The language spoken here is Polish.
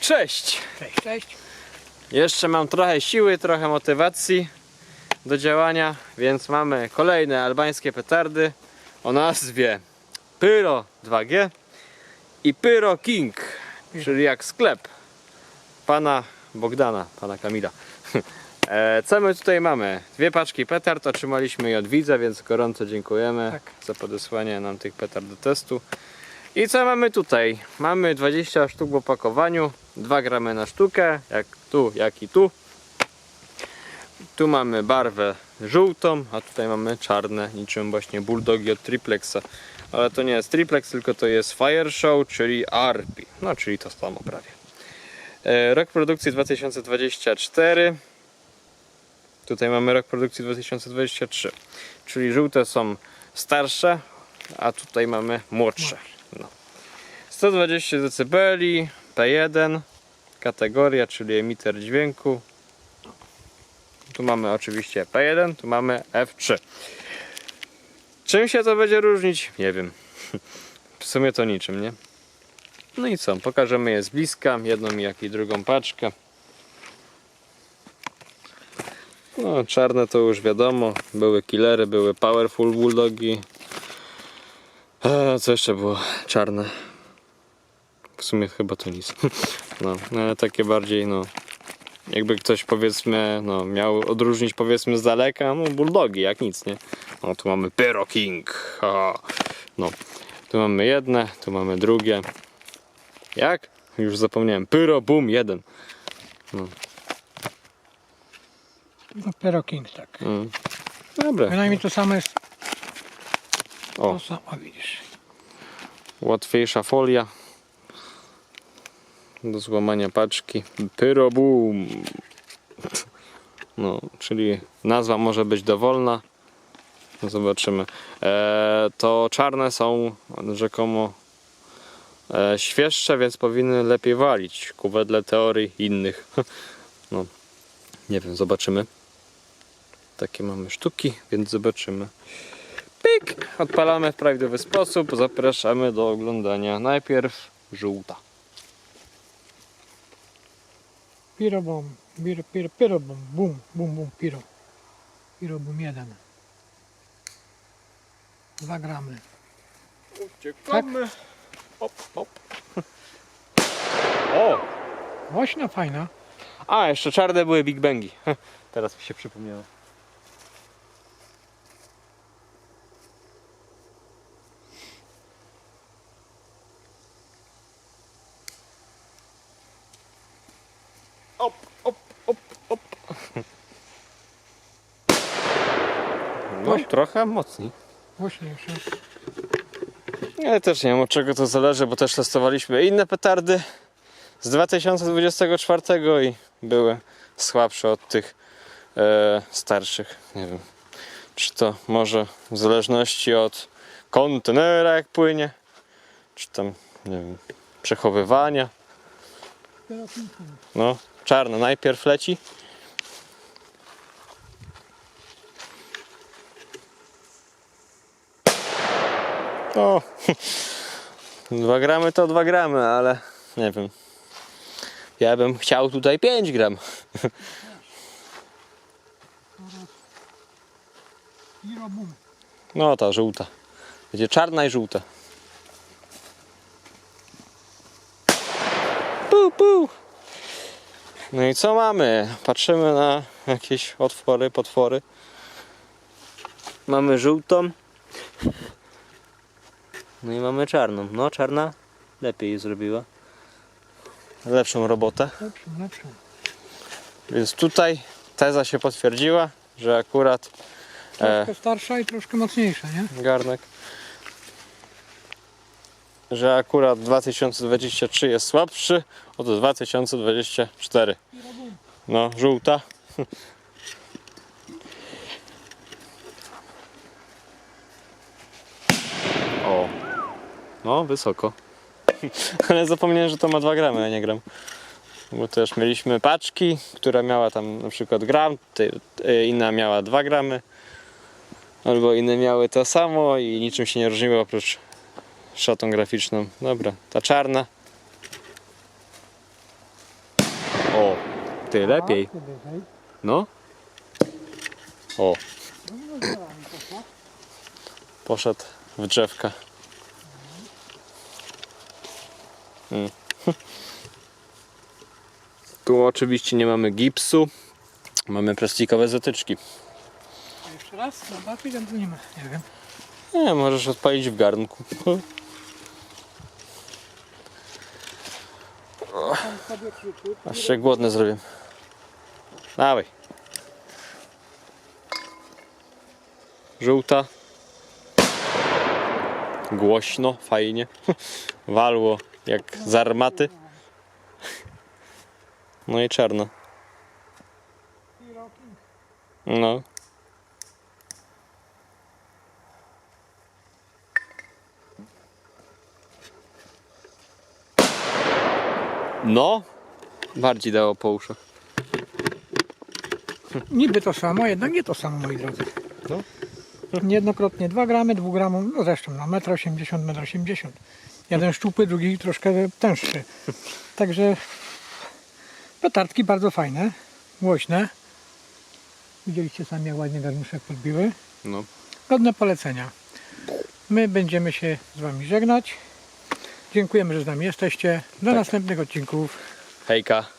Cześć! Cześć, cześć. Jeszcze mam trochę siły, trochę motywacji do działania, więc mamy kolejne albańskie petardy o nazwie Pyro 2G i Pyro King, czyli jak sklep pana Bogdana, pana Kamila. E, Co my tutaj mamy? Dwie paczki petard, otrzymaliśmy je od widza, więc gorąco dziękujemy Tak. za podesłanie nam tych petard do testu. I co mamy tutaj? Mamy 20 sztuk w opakowaniu, 2 gramy na sztukę, jak tu, jak i tu. Tu mamy barwę żółtą, a tutaj mamy czarne, niczym właśnie bulldogi od triplexa. Ale to nie jest triplex, tylko to jest fire show, czyli ARPI. No, czyli to samo prawie. E, Rok produkcji 2024. Tutaj mamy rok produkcji 2023. Czyli żółte są starsze, a tutaj mamy młodsze. No. 120 dB, P1, kategoria, czyli emiter dźwięku. Tu mamy oczywiście P1, tu mamy F3. Czym się to będzie różnić? Nie wiem. W sumie to niczym, nie? No i co? Pokażemy je z bliska, jedną jak i drugą paczkę. No, czarne to już wiadomo. Były killery, były powerful bulldogi. A, co jeszcze było? Czarne. W sumie chyba to nic. No, ale takie bardziej, no. Jakby ktoś powiedzmy, no, miał odróżnić powiedzmy z daleka, no bulldogi, jak nic, nie? No, tu mamy Pyro King. Ha. No, tu mamy jedne, tu mamy drugie. Jak? Już zapomniałem. Pyro Boom 1. No, Pero King, tak. Mm. Dobra. Bynajmniej to samo jest. O, To samo widzisz. łatwiejsza folia do złamania paczki. Pyro Boom. No, czyli nazwa może być dowolna. No, Zobaczymy. E, to czarne są rzekomo e, świeższe, więc powinny lepiej walić ku wedle teorii innych. No, nie wiem, zobaczymy. Takie mamy sztuki, więc zobaczymy. Pyk! Odpalamy w prawidłowy sposób. Zapraszamy do oglądania. Najpierw żółta. Piro bum, piro, piro, piro bum, bum, bum, piro. Piro bum jeden. Dwa gramy. Uciekamy. Hop, hop. O! Głośna, fajna. A, jeszcze czarne były Big Bangi. Teraz mi się przypomniało. Op, op, op, op. No, trochę mocniej. Głośniejsza. Ja też nie wiem od czego to zależy, bo też testowaliśmy inne petardy z 2024 i były słabsze od tych e, starszych. Nie wiem, czy to może w zależności od kontenera jak płynie, czy tam, nie wiem, przechowywania. No, czarna najpierw leci. O, 2 gramy to 2 gramy, ale nie wiem. Ja bym chciał tutaj 5 gram. No ta żółta. Będzie czarna i żółta. Pu, pu. No i co mamy? Patrzymy na jakieś otwory, potwory. Mamy żółtą. No i mamy czarną. No czarna lepiej zrobiła. Lepszą robotę. Lepszą, lepszą. Więc tutaj teza się potwierdziła, że akurat e, Troszkę starsza i troszkę mocniejsza, nie? garnek. Że akurat 2023 jest słabszy od 2024. No, żółta. O. No, wysoko. Ale zapomniałem, że to ma 2 gramy, a nie gram. Bo też mieliśmy paczki, która miała tam na przykład gram, y, inna miała 2 gramy. Albo inne miały to samo i niczym się nie różniły oprócz szatą graficzną. Dobra, ta czarna O, ty lepiej. No. O, poszedł w drzewka. Mm. Tu oczywiście nie mamy gipsu. Mamy plastikowe zatyczki. A Jeszcze raz, zobaczyć, tam tu nie ma, nie wiem. Nie, możesz odpalić w garnku. Aż się głodny zrobię. Dawaj. Żółta. Głośno, fajnie. Walło jak z armaty. No i czarno. No. No. Bardziej dało po uszach. Niby to samo, jednak nie to samo, moi drodzy. No. Niejednokrotnie 2 gramy, 2 gramów, no zresztą no 1,80 m, 1,80 m. Jeden szczupły, drugi troszkę tęższy. Także petardki bardzo fajne, głośne. Widzieliście sami jak ładnie garnuszek podbiły. No. Godne polecenia. My będziemy się z Wami żegnać. Dziękujemy, że z nami jesteście. Do następnych odcinków. Hejka.